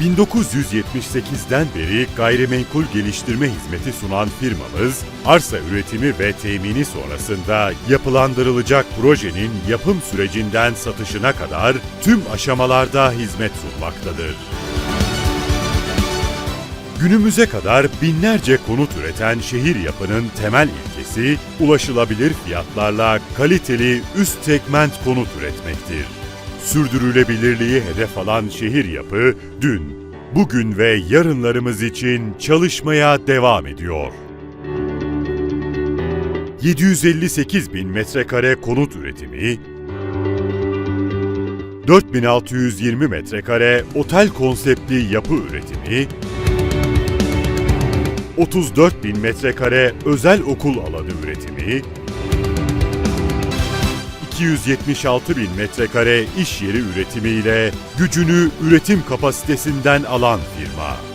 1978'den beri gayrimenkul geliştirme hizmeti sunan firmamız, arsa üretimi ve temini sonrasında yapılandırılacak projenin yapım sürecinden satışına kadar tüm aşamalarda hizmet sunmaktadır. Günümüze kadar binlerce konut üreten şehir yapının temel ilkesi, ulaşılabilir fiyatlarla kaliteli üst segment konut üretmektir. Sürdürülebilirliği hedef alan şehir yapı, dün, bugün ve yarınlarımız için çalışmaya devam ediyor. 758 bin metrekare konut üretimi, 4620 metrekare otel konseptli yapı üretimi, 34 bin metrekare özel okul alanı üretimi, 276 bin metrekare iş yeri üretimiyle gücünü üretim kapasitesinden alan firma.